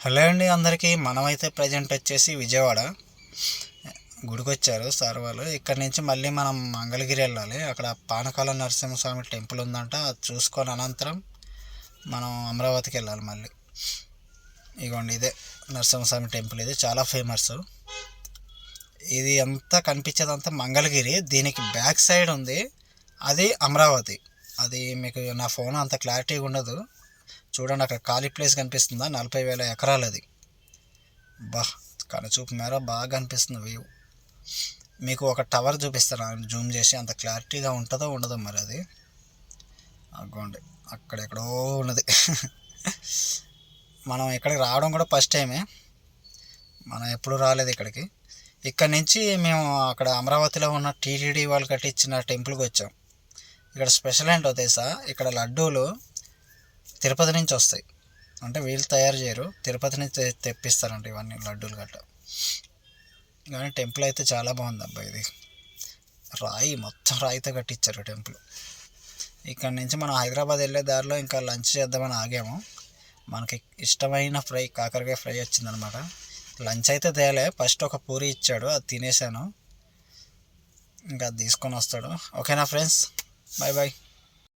Hello అండి అందరికీ. మనమైతే ప్రజెంట్ వచ్చేసి విజయవాడ. గుడికి వచ్చారు సార్ వాళ్ళు ఇక్కడ నుంచి మళ్ళీ మనం మంగళగిరి వెళ్ళాలి. అక్కడ పానకాల నరసింహస్వామి టెంపుల్ ఉందంట. అది చూసుకొని అనంతరం మనం అమరావతికి వెళ్ళాలి మళ్ళీ. ఇగోండి ఇదే నరసింహస్వామి టెంపుల్ ఇది. చాలా ఫేమస్ ఇది అంతా కనిపించేదంతా మంగళగిరి. దీనికి బ్యాక్ సైడ్ ఉంది. అది అమరావతి. అది మీకు నా ఫోన్ అంత క్లారిటీగా ఉండదు. చూడండి అక్కడ ఖాళీ ప్లేస్ కనిపిస్తుందా? నలభై వేల ఎకరాలు అది బా కనుచూపు మేర బాగా కనిపిస్తుంది వ్యూ. మీకు ఒక టవర్ చూపిస్తాను జూమ్ చేసి. అంత క్లారిటీగా ఉంటుందో ఉండదో మరి అది. అగ్గోండి అక్కడెక్కడో ఉన్నది. మనం ఇక్కడికి రావడం కూడా ఫస్ట్ టైమే. మనం ఎప్పుడు రాలేదు ఇక్కడికి. ఇక్కడ నుంచి మేము అక్కడ అమరావతిలో ఉన్న టీటీడీ వాళ్ళు కట్టించిన టెంపుల్కి వచ్చాం. ఇక్కడ స్పెషల్ ఏంటో తెలుసా? ఇక్కడ లడ్డూలు తిరుపతి నుంచి వస్తాయి. అంటే వీళ్ళు తయారు చేయరు. తిరుపతి నుంచి తె- తెప్పిస్తారంట ఇవన్నీ లడ్డూలు గట్ట. కానీ టెంపుల్ అయితే చాలా బాగుంది అబ్బా ఇది. రాయి మొత్తం రాయితో కట్టించారు టెంపుల్. ఇక్కడ నుంచి మనం హైదరాబాద్ వెళ్ళే దారిలో ఇంకా లంచ్ చేద్దామని ఆగాము. మనకి ఇష్టమైన ఫ్రై కాకరకాయ ఫ్రై వచ్చిందనమాట. లంచ్ అయితే తేలే. ఫస్ట్ ఒక పూరి ఇచ్చాడు. అది తినేసాను. ఇంకా అది తీసుకొని వస్తాడు. ఓకేనా ఫ్రెండ్స్? Bye bye.